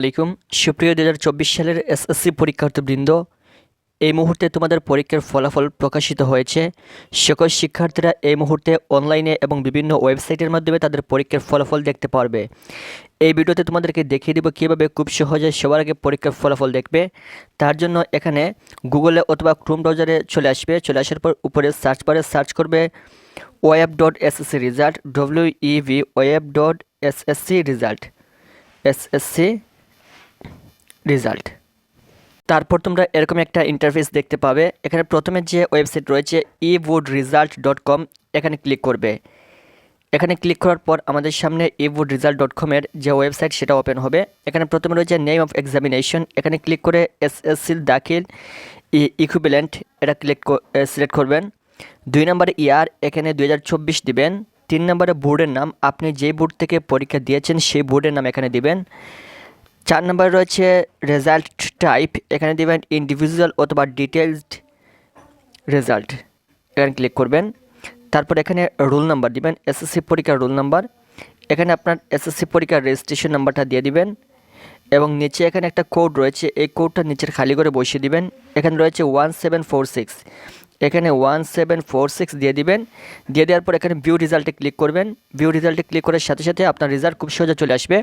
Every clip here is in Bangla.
আলাইকুম। সুপ্রিয় দু হাজার চব্বিশ সালের এসএসসি পরীক্ষার্থীবৃন্দ, এই মুহূর্তে তোমাদের পরীক্ষার ফলাফল প্রকাশিত হয়েছে। সকল শিক্ষার্থীরা এই মুহূর্তে অনলাইনে এবং বিভিন্ন ওয়েবসাইটের মাধ্যমে তাদের পরীক্ষার ফলাফল দেখতে পারবে। এই ভিডিওতে তোমাদেরকে দেখিয়ে দিব কীভাবে খুব সহজে সবার আগে পরীক্ষার ফলাফল দেখবে। তার জন্য এখানে গুগলে অথবা ক্রোম ব্রাউজারে চলে আসবে। চলে আসার পর উপরে সার্চ বারে সার্চ করবে web dot SSC result W EV web dot SSC result, SSC result তারপর তোমরা এরকম একটা ইন্টারফেস দেখতে পাবে। এখানে প্রথমে যে ওয়েবসাইট রয়েছে ই উড রেজাল্ট ডট কম এখানে ক্লিক করবে। এখানে ক্লিক করার পর আমাদের সামনে ই উড রেজাল্ট ডট কমের যে ওয়েবসাইট সেটা ওপেন হবে। এখানে প্রথমে রয়েছে নেম অফ এক্সামিনেশন এখানে ক্লিক করে এস এস সির দাখিল ইকুইভ্যালেন্ট এটা ক্লিক সিলেক্ট করবেন। দুই নম্বরে ইয়ার এখানে দুই দিবেন। তিন নম্বরে বোর্ডের নাম, আপনি যে বোর্ড থেকে পরীক্ষা দিয়েছেন, সেই বোর্ডের নাম এখানে দিবেন। চার নম্বরে রয়েছে রেজাল্ট টাইপ এখানে দিবেন ইন্ডিভিজুয়াল অথবা ডিটেলসড রেজাল্ট এখানে ক্লিক করবেন। তারপর এখানে রোল নাম্বার দিবেন এসএসসি পরীক্ষার রোল নাম্বার এখানে আপনার এসএসসি পরীক্ষার রেজিস্ট্রেশন নাম্বারটা দিয়ে দিবেন এবং নিচে এখানে একটা কোড রয়েছে, এই কোডটা নিচের খালি করে বসিয়ে দিবেন। এখানে রয়েছে ওয়ান সেভেন ফোর সিক্স এখানে ওয়ান সেভেন ফোর সিক্স দিয়ে দিবেন। দিয়ে দেওয়ার পর এখানে ভিউ রেজাল্টে ক্লিক করবেন। ভিউ রেজাল্টে ক্লিক করার সাথে সাথে আপনার রেজাল্ট খুব সহজে চলে আসবে।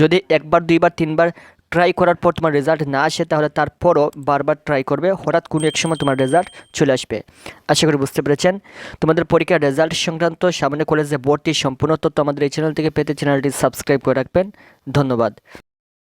যদি একবার, দুইবার, তিনবার ট্রাই করার পর তোমার রেজাল্ট না আসে, তাহলে তারপরও বারবার ট্রাই করবে। হঠাৎ কোনো এক সময় তোমার রেজাল্ট চলে আসবে। আশা করি বুঝতে পেরেছেন। তোমাদের পরীক্ষার রেজাল্ট সংক্রান্ত সামনে কলেজে ভর্তি সম্পূর্ণ তথ্য আমাদের এই চ্যানেল থেকে পেতে চ্যানেলটি সাবস্ক্রাইব করে রাখবেন। ধন্যবাদ।